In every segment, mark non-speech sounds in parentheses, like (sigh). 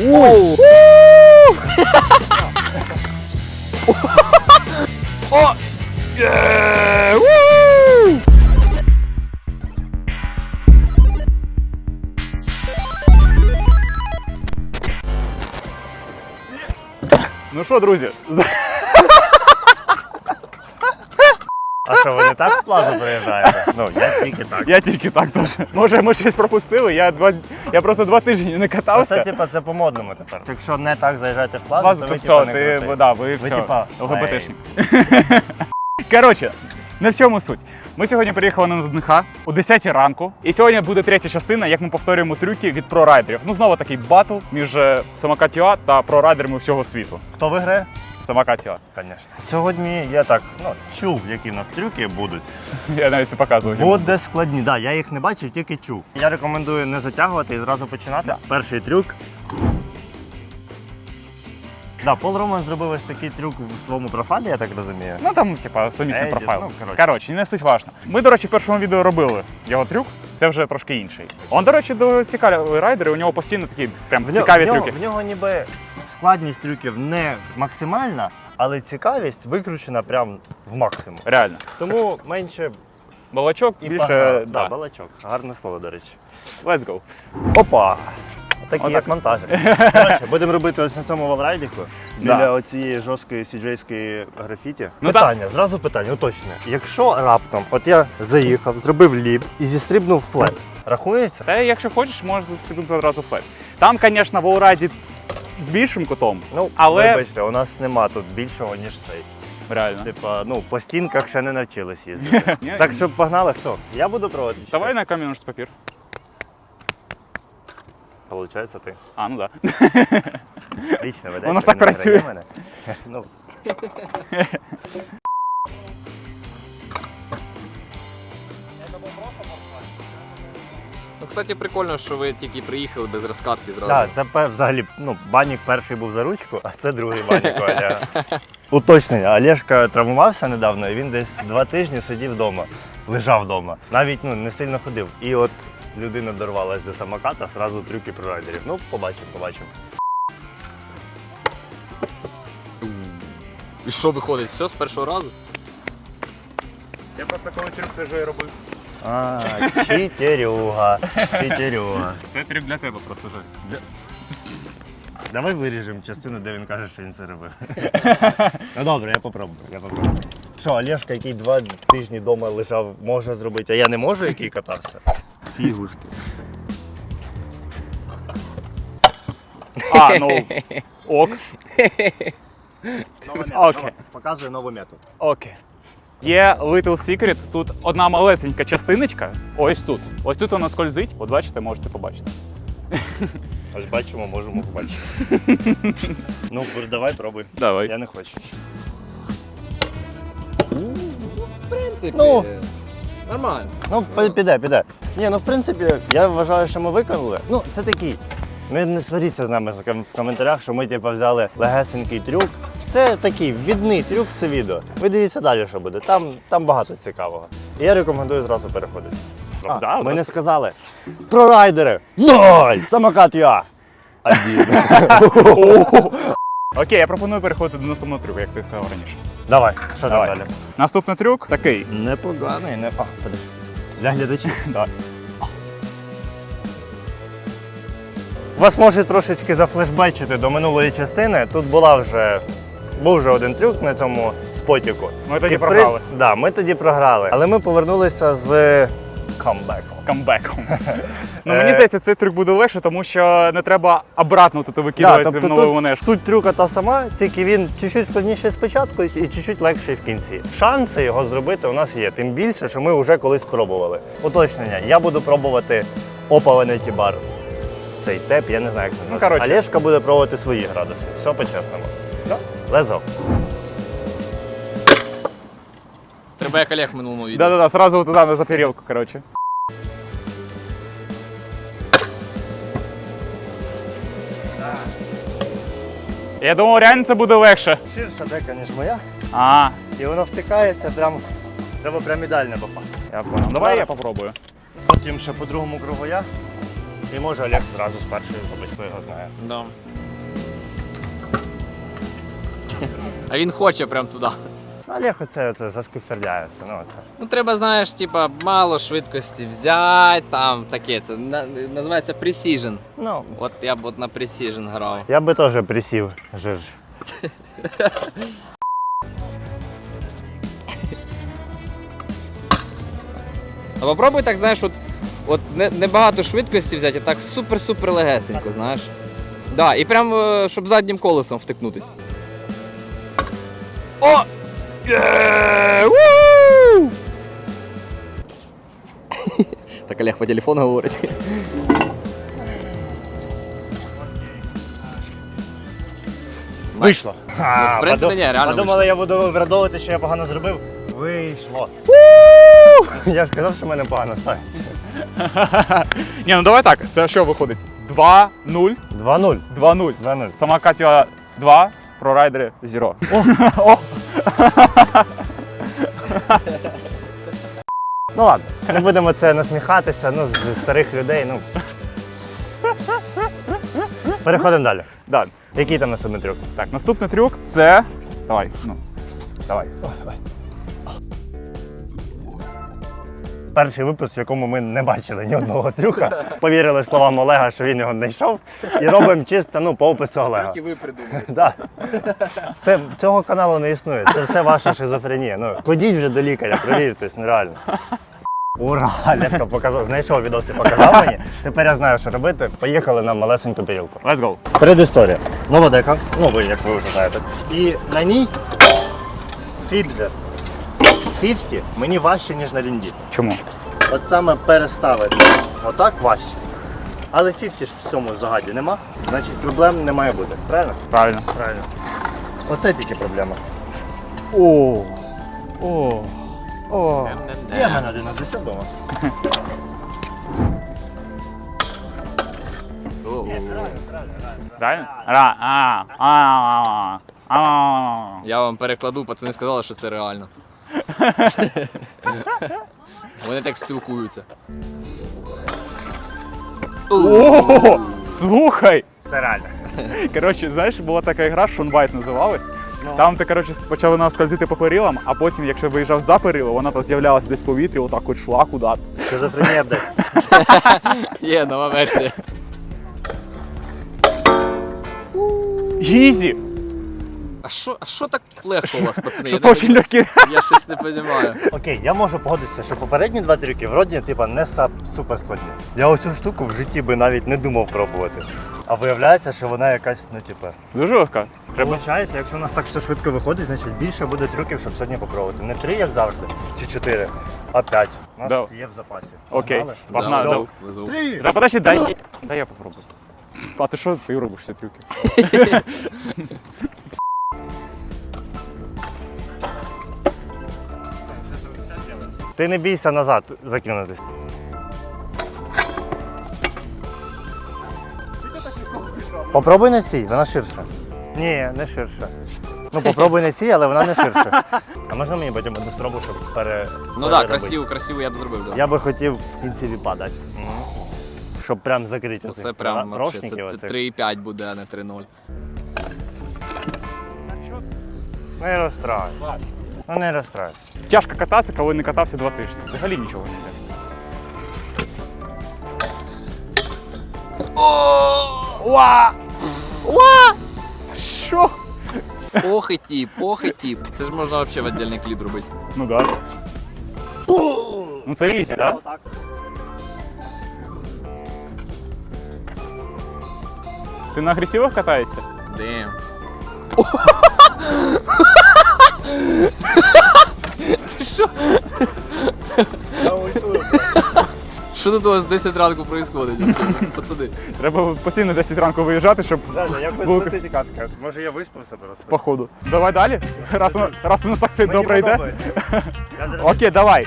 Оу! О! Є! Ву! Ну що, друзі, А що, ви не так в плазу приїжджаєте? Ну, я тільки так. я тільки так теж. Може, ми щось пропустили. Я два я просто два тижні не Це, катався. типа, це по-модному тепер. Якщо не так заїжджаєте в плазу, Вас то то ви, все, типа, не ти крутий. да, ви Ви, все. типа. (laughs) Коротше, не в чому суть. Ми сьогодні приїхали на ДНХ о 10 ранку. І сьогодні буде третя частина, як ми повторюємо трюки від прорайдерів. Ну, знову такий батл між е, самокатіа та прорайдерами всього світу. Хто виграє? Самокатіа. Звісно. Сьогодні я так ну, чув, які в нас трюки будуть. (laughs) Я навіть не показую. Буде складні. Да, я їх не бачив, тільки чув. Я рекомендую не затягувати і зразу починати. Перший трюк. Да, Пол Роман зробив ось такий трюк в своєму профайлі, я так розумію. Ну там, типа, сумісний Ей, профайл. ну, коротше. коротше, не суть важно. Ми, до речі, в першому відео робили його трюк. Це вже трошки інший. Он, до речі, дуже цікавий райдер, і у нього постійно такі прям В цікаві нього, трюки. В нього ніби складність трюків не максимальна, але цікавість викручена прям в максимум. Реально. Тому менше Балачок і більше. Так, Да. Да, балачок. Гарне слово, до речі. Let's go. Опа! Такі Отак. як монтажі. Коротше, будемо робити ось на цьому ваврайдіку. Да. Біля оцієї жорсткої сіджейської графіті. Ну, питання, зразу питання, уточне. Якщо раптом, от я заїхав, зробив ліп і зістрибнув флет, рахується? Та якщо хочеш, можеш застрибнути одразу флет. Там, звісно, в з більшим кутом, Ну, Але- вибачте, у нас нема тут більшого, ніж цей. реально. Типа, ну, по стінках ще не навчились їздити. (laughs) Ні? так що погнали хто? Я буду проводити. Давай на камінь з папір. Получається ти. А, ну (laughs) так. Вічно веде. Воно ж так працює. Мене. Ну, Ну, кстати, прикольно, що ви тільки приїхали без розкатки зразу. Так, це пе- взагалі, ну, банік перший був за ручку, а це другий банік у Уточнення, Олешка травмувався недавно, і він десь два тижні сидів вдома, лежав вдома. Навіть ну, не сильно ходив. І от людина дорвалась до самоката, зразу трюки про райдерів. Ну, побачимо, побачимо. І що виходить? Все з першого разу? Я просто колись трюк це вже робив. А, читерюга, читерюга. Це трюк для тебе просто вже. Давай виріжемо частину, де він каже, що він це робив. ну добре, я попробую. Я попробую. Що, Олешка, який два тижні вдома лежав, може зробити, а я не можу, який катався? Фігушки. А, ну. Ок. Окей. Показує новий метод. Окей. Є Little Secret, тут одна малесенька частиночка. Ось тут. Ось тут вона скользить. От бачите, можете побачити. Ось бачимо, можемо побачити. ну, давай пробуй. Давай. Я не хочу. В принципі, Ну. Нормально. Ну, пи- піде, піде. Ні, ну в принципі, я вважаю, що ми виконали. Ну, це такий. Не, не сваріться з нами в ком- в коментарях, що ми типу, взяли легесенький трюк. Це такий відний трюк, це відео. Ви дивіться далі, що буде. Там, там багато цікавого. І я рекомендую зразу переходити. А, Да, ми да. не сказали. Про райдери! Ноль! Самокат я! Один. (laughs) Окей, я пропоную переходити до наступного трюку, як ти сказав раніше. Давай, що Давай. далі? Наступний трюк такий. Непоганий, не. А, подожди. Для глядачів. (laughs) Давай. Вас може трошечки зафлешбечити до минулої частини. Тут була вже. Був вже один трюк на цьому спотіку. Ми тоді І при- програли. Да, ми тоді програли. Але ми повернулися з камбеком. Камбеком. (laughs) ну мені Е. здається, цей трюк буде легше, тому що не треба обратно тут викидуватися в нову тут суть трюка та сама, тільки він чуть-чуть складніший спочатку і чуть-чуть легший в кінці. Шанси його зробити у нас є. Тим більше, що ми вже колись пробували. Уточнення, я буду пробувати опалений тібар в цей теп, я не знаю, як це Ну, назвати. коротше. Олешка буде пробувати свої градуси. Все по-чесному. Да. Let's go. Треба як Олег в минулому відео. Да-да-да, сразу туди на запірілку, коротше. Я думав, реально це буде легше. Ширша дека, ніж моя, А, і воно втикається прям. Треба прям ідеально попасти. я понял. Давай я попробую. Потім ще по другому кругу я. І може Олег зразу з першої зробить, хто його знає. Да. А він хоче прям туди. Олег оце, оце заскуфердяється. Ну, оце. Ну треба, знаєш, типа мало швидкості взяти, там таке. Це на- називається precision. Ну, От я б от на precision грав. я би теж присів, жир. А попробуй так, знаєш, от, от не, не багато швидкості взяти, а так супер-супер легесенько, знаєш. Да, і прям, е, щоб заднім колесом втикнутись. О! Є! Ву! Так Олег по телефону говорить. Вийшло. Ну, в принципі, ні, реально Подумали, я буду виправдовувати, що я погано зробив. Вийшло. Я ж казав, що в мене погано ставить. (laughs) Ні, ну давай так. Це що виходить? 2-0, 2-0. 2-0. 2-0. Сама Катя 2, про райдери 0. (laughs) Ну ладно, не будемо це насміхатися, ну, з старих людей, ну. Переходимо далі. Да. Який там наступний трюк? Так, наступний трюк це. Давай, ну. Давай. давай. Перший випуск, в якому ми не бачили ні одного трюка. Повірили словам Олега, що він його не йшов. І робимо чисто ну, по опису Олега. Тільки ви придумали. Да. Це, цього каналу не існує. Це все ваша шизофренія. Ну, ходіть вже до лікаря, провіртесь, нереально. Ура! Лешка показав, знайшов відос і показав мені. Тепер я знаю, що робити. Поїхали на малесеньку перілку. Let's go. Предісторія. Нова дека, ну ви як ви вже знаєте. І на ній фібзер. 50 мені важче, ніж на лінді. Чому? От саме переставити отак важче. Але 50 ж в цьому загаді нема, значить проблем не має бути. Правильно? Правильно. Правильно. Оце тільки проблема. О! О! О! Є мене один одночок вдома. Правильно? Ра, а, а, а, а, а. Я вам перекладу, пацани сказали, що це реально. (laughs) Вони так спілкуються. О, слухай! Це реально. Коротше, знаєш, була така гра, Шонбайт називалась. Там ти, коротше, почала вона скользити по перилам, а потім, якщо виїжджав за перило, вона то з'являлася десь в повітрі, отак от йшла куди. Шизофренія де. (laughs) Є нова версія. Ізі! А що, а що так легко у вас, пацани? Що Я то розумію. легкі. Я щось не розумію. Окей, я можу погодитися, що попередні два трюки вроді типа не сап- супер складні. Я оцю штуку в житті би навіть не думав пробувати. А виявляється, що вона якась, ну типа. Дуже легка. Треба. Получається, якщо у нас так все швидко виходить, значить більше буде трюків, щоб сьогодні попробувати. Не три, як завжди, чи чотири, а п'ять. У нас Да. є в запасі. Окей. Погнали? Погнали. Да, везу. Три! Та подожди, дай. Дай я попробую. А ти що ти робиш ці трюки? (laughs) Ти не бійся назад закинутись. Попробуй на цій, вона ширша. Ні, не ширша. Ну попробуй на цій, але вона не ширша. (laughs) А можна мені потім одну спробу, щоб пере. Ну так, переробити? красиво, красиво я б зробив, да. Я би хотів в кінці відпадати. Щоб прям закрити Це прям вообще, рошники це 3,5 буде, а не 3,0. Не розстраюй. Ну не розстраюй. Тяжко кататися, коли не катався два тижні. Взагалі нічого не йде. Уа! Уа! Що? Ох і тіп, ох і тіп. Це ж можна взагалі в віддільний кліп робити. Ну да. Ну це ізі, так? Отак. Ти на агресивах катаєшся? Дем. (laughs) Ти що? Що тут у вас 10 ранку відбувається, пацани? Треба постійно 10 ранку виїжджати, щоб Реально, якось Булка. летить катка. Може я виспався просто. по ходу. Давай далі. Раз, у- раз у нас так все Мені добре йде. подобається. Я зараз- Окей, давай.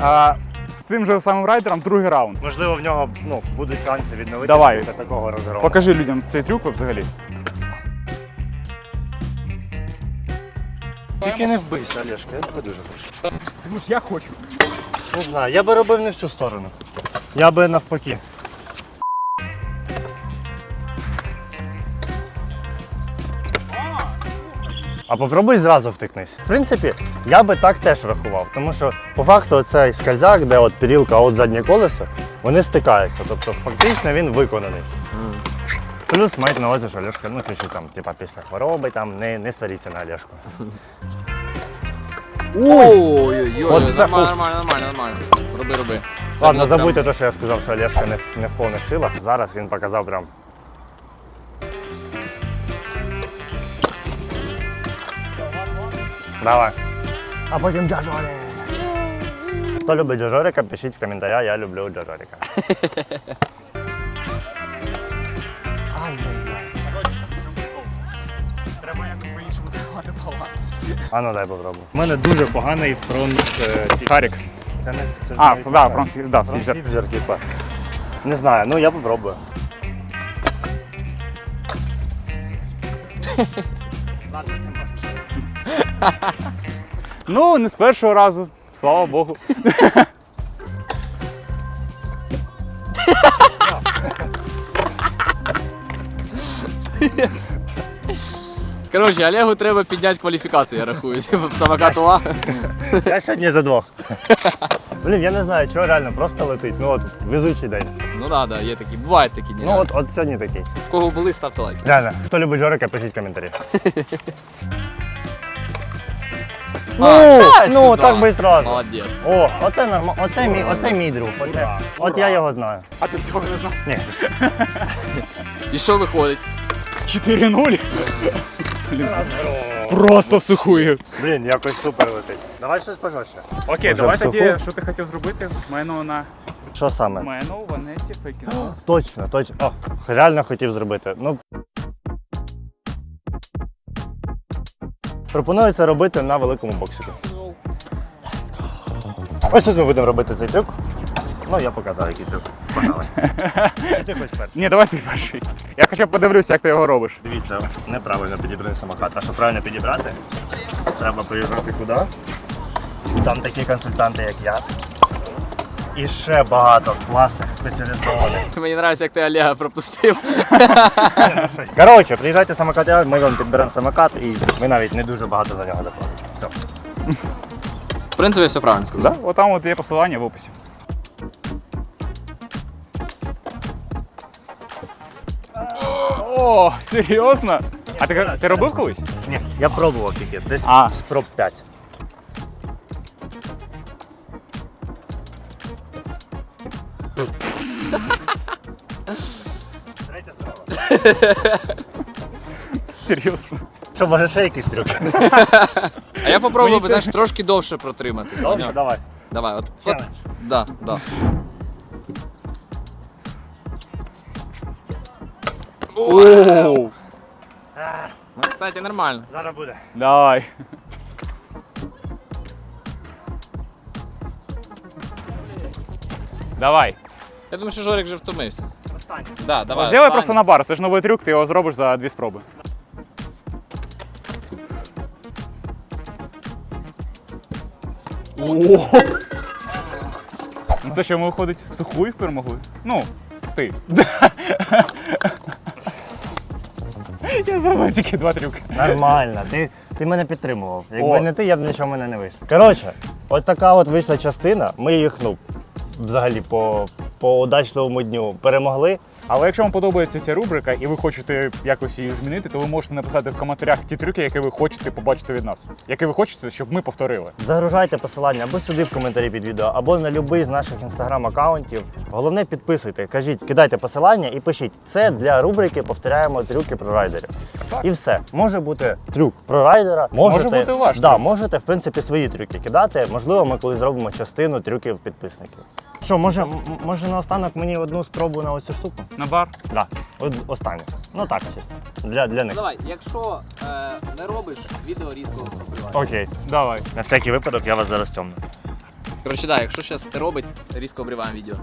А, з цим же самим райдером другий раунд. Можливо, в нього ну, будуть шанси відновити Давай. після такого розгрому. Покажи людям цей трюк взагалі. тільки не вбийся, Олешка, я тебе дуже прошу. Ну я хочу. Не знаю, я би робив не в цю сторону. Я би навпаки. А попробуй зразу втикнись. В принципі, я би так теж рахував, тому що по факту цей скальзак, де от пірілка, от заднє колесо, вони стикаються. Тобто фактично він виконаний. Плюс мають на увазі, що Олешка, ну чуть-чуть там, типа після хвороби, там не, не сваріться на Олешку. Ой-ой-ой, От нормально, нормально, нормально, нормально. Роби, роби. Це Ладно, було забудьте прям- те, що я сказав, що Олешка не, в- не в повних силах. Зараз він показав прям. Давай. А потім джажори. Хто любить джажорика, пишіть в коментарях, я люблю джажорика. (laughs) Треба якось по-іншому тримати баланс. А ну дай попробуй. У мене дуже поганий фронт. е, Харік. Це не це А, навіть да, не фронт, да, фронт фіджер. фіджер, типа. Не знаю, ну я попробую. Ну, не з першого разу, слава Богу. (laughs) Коротше, Олегу треба підняти кваліфікацію, я рахую. Типу, самокат УА. Я сьогодні за двох. Блін, я не знаю, чого реально просто летить. Ну от везучий день. Ну так, да, є такі, бувають такі дні. Ну от, от сьогодні такий. В кого були, ставте лайки. Реально, хто любить Жорика, пишіть коментарі. (laughs) Ну, та ну сюди. так би і зразу. Молодець. О, оце норм... оце мій, оце мій друг. Оце. От я його знаю. А ти цього не знав? Ні. (laughs) І що виходить? 4-0. Блін, (laughs) Просто сухую. Блін, якось супер летить. Давай щось пожорстче. Окей, Вже давай в суху? тоді, що ти хотів зробити? Мену на Що саме? мену, ванеті, фейкінос. (gasps) Точно, точно. О, реально хотів зробити. Ну. Пропоную це робити на великому боксику. Ось тут ми будемо робити цей трюк. Ну, я показав, який трюк. Погнали. Чи ти хочеш перший? Ні, давай ти перший. Я хоча б подивлюся, як ти його робиш. Дивіться, неправильно підібраний самокат. А щоб правильно підібрати, треба приїжджати куди. Там такі консультанти, як я. І ще багато класних спеціалізованих. (laughs) Мені подобається, як ти Олега пропустив. (laughs) Коротше, приїжджайте самокат, ми вам підберемо самокат і ми навіть не дуже багато за нього заплатимо. Все. В принципі, все правильно сказав. Да? Отам от є посилання в описі. О, серйозно? А ти, ти робив колись? Ні, я пробував тільки, десь А. спроб 5. Третя справа. Серйозно. Що, може ще якийсь трюк? А я попробую, знаєш, трошки довше протримати. Довше, давай. Давай, от. от. Челендж. Да, да. Оу. Ну, кстати, нормально. Зараз буде. Давай. Давай. Я думаю, що Жорик вже втомився. Останнє. Да, давай. Зробай просто на бар. Це ж новий трюк, ти його зробиш за дві спроби. О! Ну це що, ми виходить в суху їх перемогли? Ну, ти. Я зробив тільки два трюки. Нормально, ти, ти мене підтримував. Якби О. не ти, я б нічого в мене не вийшло. Коротше, от така от вийшла частина. Ми їх, ну, взагалі по, по удачливому дню перемогли. Але якщо вам подобається ця рубрика і ви хочете якось її змінити, то ви можете написати в коментарях ті трюки, які ви хочете побачити від нас. Які ви хочете, щоб ми повторили. Загружайте посилання або сюди в коментарі під відео, або на будь-який з наших інстаграм-аккаунтів. Головне підписуйте, кажіть, кидайте посилання і пишіть. Це для рубрики повторяємо трюки про райдерів. І все. Може бути трюк про райдера, можете, бути ваш да, трюк. можете, в принципі, свої трюки кидати. Можливо, ми коли зробимо частину трюків підписників. Що, може, може наостанок мені одну спробу на оцю штуку? На бар. Да, от останнє. Ну так, чисто. Для, для них. Давай, якщо е, не робиш, відео різко обривай. Окей. Давай. На всякий випадок я вас зараз тьомну. Коротше, да, якщо зараз не робить, різко обриваємо відео.